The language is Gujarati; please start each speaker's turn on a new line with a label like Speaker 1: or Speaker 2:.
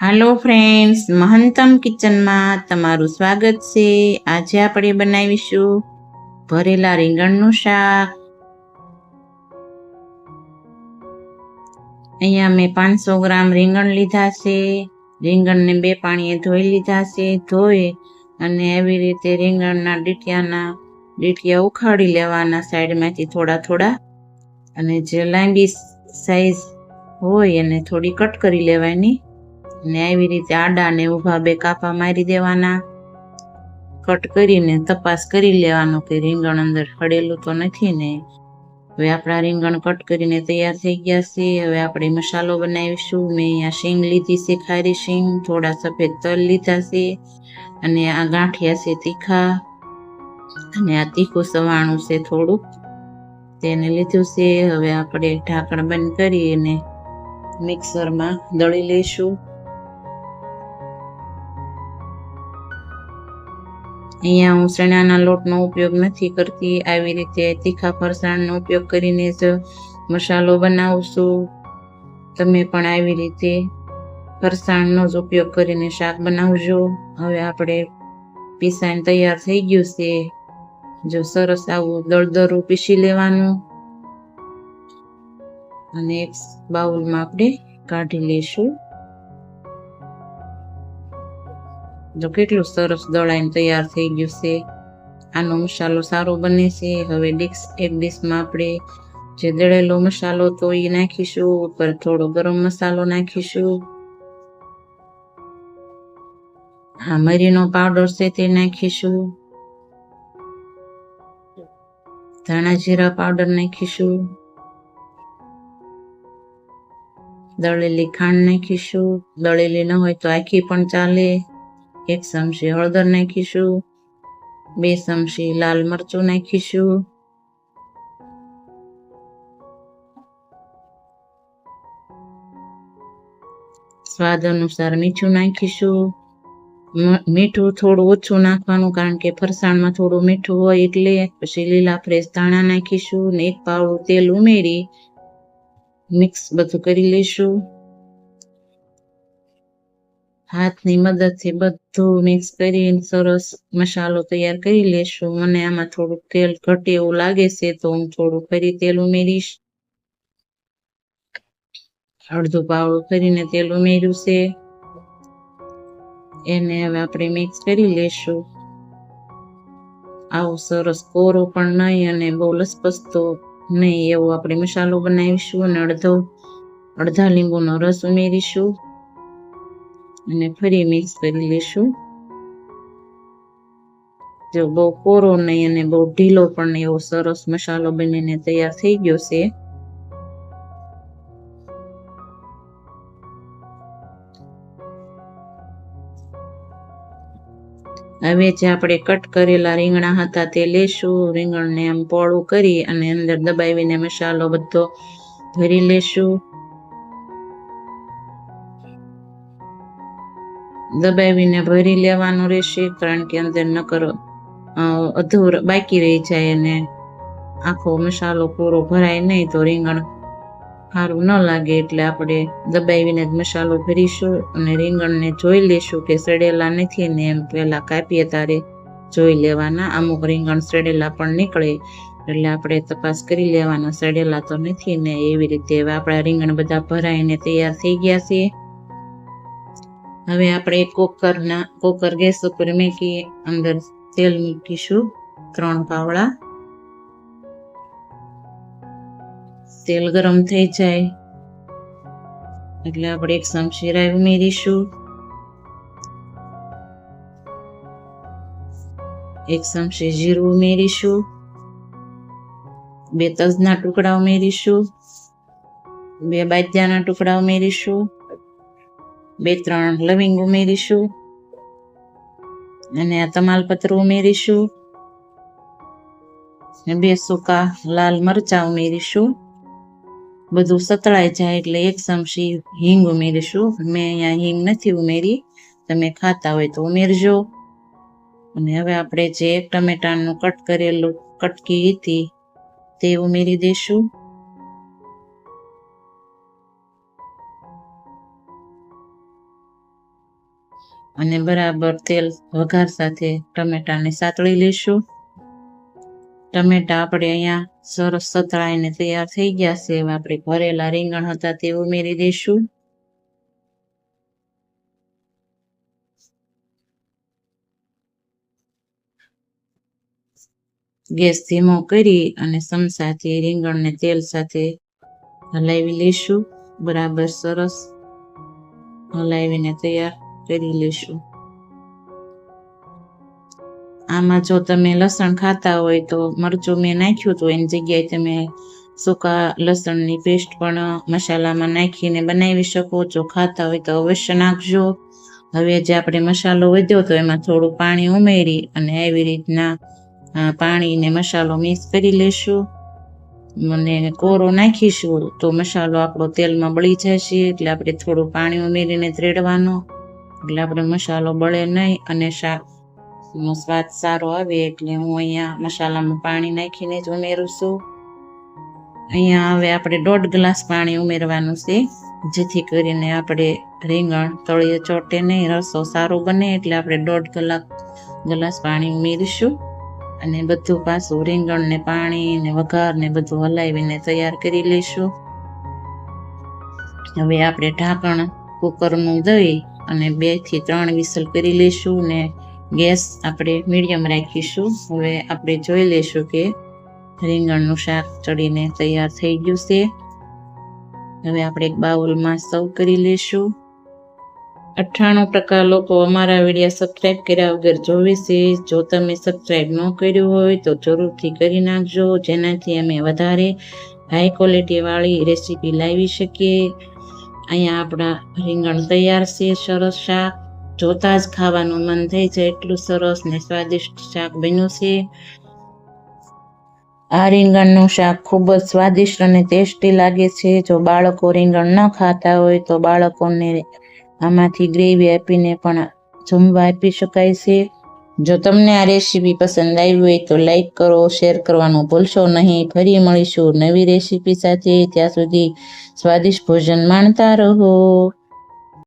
Speaker 1: હાલો ફ્રેન્ડ્સ મહંતમ કિચનમાં તમારું સ્વાગત છે. આજે આપણે બનાવીશું ભરેલા રીંગણનું શાક. અહીંયા મેં પાંચસો ગ્રામ રીંગણ લીધા છે. રીંગણને બે પાણીએ ધોઈ લીધા છે. ધોઈ અને એવી રીતે રીંગણના ડીટિયાના ડીટિયા ઉખાડી લેવાના સાઈડમાંથી થોડા થોડા. અને જે લાંબી સાઈઝ હોય એને થોડી કટ કરી લેવાની. ને આવી રીતે આડા ને ઊભા બે કાપા મારી દેવાના. કટ કરીને તપાસ કરી લેવાનો કે રીંગણ અંદર હડેલું તો નથી ને. હવે આપણા રીંગણ કટ કરીને તૈયાર થઈ ગયા છે. હવે આપણે મસાલો બનાવીશું. મેં અહીંયા શીંગ લીધી છે, ખારી શીંગ. થોડા સફેદ તલ લીધા છે. અને આ ગાંઠિયા છે તીખા. અને આ તીખું સવાણું છે થોડુંક. તેને લીધું છે. હવે આપણે ઢાંકણ બંધ કરીને મિક્સરમાં દળી લઈશું. અહીંયા હું ચણાના લોટનો ઉપયોગ નથી કરતી. આવી રીતે તીખા ફરસાણનો ઉપયોગ કરીને જ મસાલો બનાવું છું. તમે પણ આવી રીતે ફરસાણનો જ ઉપયોગ કરીને શાક બનાવજો. હવે આપણે પીસાઈને તૈયાર થઈ ગયું છે. જો સરસ આવું દળદરું પીસી લેવાનું. અને એક બાઉલમાં આપણે કાઢી લઈશું જો કેટલું સરસ દળાઈને તૈયાર થઈ ગયું છે. આનો મસાલો સારો બને છે. હવે ડીશ, એક ડીશમાં આપણે જે દળેલો મસાલો તો એ નાખીશું. ઉપર થોડો ગરમ મસાલો નાખીશું. હા, મરીનો પાવડર છે તે નાખીશું. ધાણા જીરા પાવડર નાખીશું. દળેલી ખાંડ નાખીશું. દળેલી ન હોય તો આખી પણ ચાલે. એક ચમચી હળદર નાખીશું, બે ચમચી લાલ મરચું નાખીશું. સ્વાદ અનુસાર મીઠું નાખીશું. મીઠું થોડું ઓછું નાખવાનું કારણ કે ફરસાણમાં થોડું મીઠું હોય એટલે પછી લીલા ફ્રેશ ધાણા નાખીશું ને એક પાવડું તેલ ઉમેરી મિક્સ બધું કરી લઈશું. હાથની મદદથી બધું મિક્સ કરીને સરસ મસાલો તૈયાર કરી લેશું. મને આમાં થોડુંક તેલ ઘટે એવું લાગે છે, તો હું થોડું ફરી તેલ ઉમેરીશ. અડધું પાવડું કરીને તેલ ઉમેર્યું છે. એને હવે આપણે મિક્સ કરી લેશું. આવો સરસ કોરો પણ નહીં અને બહુ લસપસતો નહીં એવો આપણે મસાલો બનાવીશું અને અડધો, અડધા લીંબુનો રસ ઉમેરીશું. અને ફરી મિક્સ કરી લઈશું જો બહુ કોરો નહીં અને બહુ ઢીલો પણ એવો સરસ મસાલો બનીને તૈયાર થઈ ગયો છે હવે જે આપણે કટ કરેલા રીંગણા હતા તે લેશું રીંગણને આમ પોળું કરી અને અંદર દબાવીને મસાલો બધો ભરી લેશું દબાવીને ભરી લેવાનું રહેશે, કારણ કે અંદર નકર અધૂર બાકી રહી જાય અને આખો મસાલો પૂરો ભરાય નહીં તો રીંગણ સારું ન લાગે. એટલે આપણે દબાવીને જ મસાલો ભરીશું અને રીંગણને જોઈ લેશું કે સડેલા નથી ને એમ પહેલાં કાપીએ તારે જોઈ લેવાના. અમુક રીંગણ સડેલા પણ નીકળે, એટલે આપણે તપાસ કરી લેવાના. સડેલા તો નથી ને એવી રીતે આપણા રીંગણ બધા ભરાઈને તૈયાર થઈ ગયા છે હવે આપણે કોકરના, કોકર ગેસ ઉપર મૂકી અંદર તેલ મૂકીશું, ત્રણ પાવડા તેલ ગરમ થઈ જાય. એટલે આપણે એક રાઈ ઉમેરીશું. એક ચમચી જીરું ઉમેરીશું. બે તજના ટુકડા ઉમેરીશું. બે બાજ્યાના ટુકડા ઉમેરીશું. બે ત્રણ લવિંગ ઉમેરીશું. અને આ તમાલપત્ર ઉમેરીશું. ને બે સૂકા લાલ મરચા ઉમેરીશું. બધું સતળાઈ જાય એટલે એક ચમચી હિંગ ઉમેરીશું. મેં અહીંયા હિંગ નથી ઉમેરી. તમે ખાતા હોય તો ઉમેરજો. અને હવે આપણે જે ટમેટાનું કટ કરેલું કટકી હતી તે ઉમેરી દઈશું. અને બરાબર તેલ વઘાર સાથે ટમેટાને સાતળી લઈશું. ટમેટા આપણે અહીંયા સરસ સતળાઈને તૈયાર થઈ ગયા છે. આપણે ભરેલા રીંગણ હતા તે ઉમેરી દઈશું. ગેસ ધીમો કરી અને ચમચાથી રીંગણને તેલ સાથે હલાવી લઈશું. બરાબર સરસ હલાવીને તૈયાર કરી લઈશું આમાં જો તમે લસણ ખાતા હોય તો મરચું મેં નાખ્યું તો એની જગ્યાએ તમે સૂકા લસણની પેસ્ટ પણ મસાલામાં નાખીને બનાવી શકો. જો ખાતા હોય તો અવશ્ય નાખજો. હવે જે આપણે મસાલો વધ્યો તો એમાં થોડું પાણી ઉમેરી અને એવી રીતના પાણીને મસાલો મિક્સ કરી લેશું. અને કોરો નાખીશું તો મસાલો આપણો તેલમાં બળી જશે એટલે આપણે થોડું પાણી ઉમેરીને ત્રેડવાનો. એટલે આપણે મસાલો બળે નહીં અને શાક નો સ્વાદ સારો આવે એટલે હું અહીંયા મસાલામાં પાણી નાખીને જ ઉમેરું છું. અહીંયા હવે આપણે દોઢ ગ્લાસ પાણી ઉમેરવાનું છે, જેથી કરીને આપણે રીંગણ તળીએ ચોટે નહીં, રસો સારો બને એટલે આપણે દોઢ કલાક ગ્લાસ પાણી ઉમેરીશું અને બધું પાછું રીંગણ ને પાણી ને વઘાર ને બધું હલાવીને તૈયાર કરી લઈશું. હવે આપણે ઢાંકણ કુકરનું દઈ અને બેથી ત્રણ વિસલ કરી લઈશું ને ગેસ આપણે મીડિયમ રાખીશું. હવે આપણે જોઈ લઈશું કે રીંગણનું શાક ચડીને તૈયાર થઈ ગયું છે. હવે આપણે એક બાઉલમાં સર્વ કરી લઈશું અઠ્ઠાણું ટકા લોકો અમારા વીડિયો સબસ્ક્રાઇબ કર્યા વગર જોવે છે. જો તમે સબસ્ક્રાઇબ ન કર્યું હોય તો જરૂરથી કરી નાખજો. જેનાથી અમે વધારે હાઈ ક્વોલિટીવાળી રેસીપી લાવી શકીએ. અહીંયા આપણા રીંગણ તૈયાર છે, સરસ શાક. જોતા જ ખાવાનું મન થઈ જાય એટલું સરસ ને સ્વાદિષ્ટ શાક બન્યું છે. આ રીંગણનું શાક ખૂબ જ સ્વાદિષ્ટ અને ટેસ્ટી લાગે છે. જો બાળકો રીંગણ ન ખાતા હોય તો બાળકોને આમાંથી ગ્રેવી આપીને પણ જમવા આપી શકાય છે. જો તમને આ રેસીપી પસંદ આવી હોય તો લાઈક કરો, શેર કરવાનું ભૂલશો નહીં. ફરી મળીશું નવી રેસીપી સાથે. ત્યાં સુધી સ્વાદિષ્ટ ભોજન માણતા રહો.